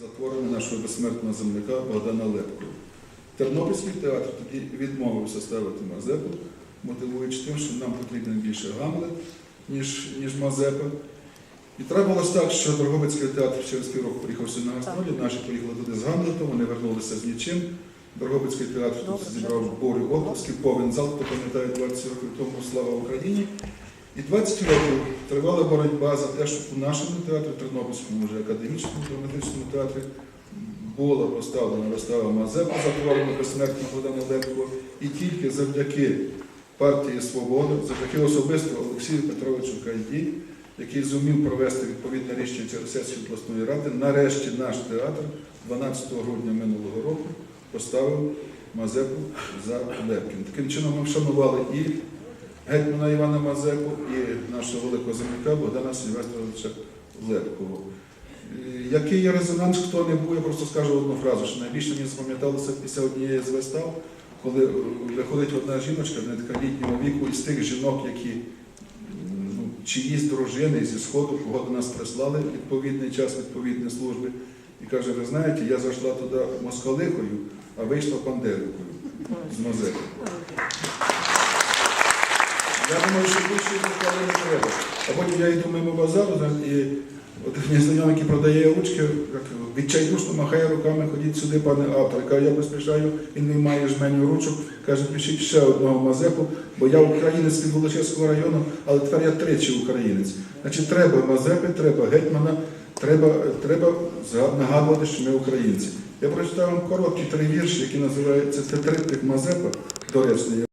Затворення нашого безсмертного земляка Богдана Лепко. Тернопільський театр тоді відмовився ставити Мазепу, мотивуючи тим, що нам потрібен більше Гамлет, ніж, ніж Мазепа. І трапилось так, що Дрогобицький театр через півроку приїхав сюди на гастролі, наші поїхали туди з Гамлетом, вони вернулися з нічим. Дрогобицький театр тут зібрав борю оплесків, повен зал, хто пам'ятає 20 років тому слава Україні. І 20 років тривала боротьба за те, щоб у нашому театрі, Тернопільському вже академічному драматичному театрі, була поставлена вистава Мазепа затворена безсмертного Богдана Лепко. І тільки завдяки партії Свобода, завдяки особисто Олексію Петровичу Кайді, який зумів провести відповідне рішення через сесію обласної ради, нарешті наш театр 12 грудня минулого року поставив Мазепу за Лепкін. Таким чином ми вшанували і гетьмана Івана Мазепу, і нашого великого земляка Богдана Сильвестровича Лепкого. Е, Який є резонанс, хто не був, я просто скажу одну фразу, що найбільше мені запам'яталося після однієї з вистав, коли е, виходить одна жіночка не така літнього віку із тих жінок, які ну, чиїсь дружини зі сходу, кого до нас прислали відповідний час, відповідні служби, і каже, ви знаєте, я зайшла туди москалихою, а вийшла пандерикою з Мазепи. Я думаю, що більше не треба. А потім я йду мимо базару, і от мій знайомий, який продає ручки, як відчайдушно махає руками, ходіть сюди, пане автор. Я кажу, я поспішаю, він виймає жменю ручок, каже, пишіть ще одного Мазепу, бо я українець від Волочиського району, але тепер я тричі українець. Значить, треба Мазепи, треба гетьмана, треба, треба нагадувати, що ми українці. Я прочитав вам короткі три вірші, які називаються «Тетритник Мазепа, доречний.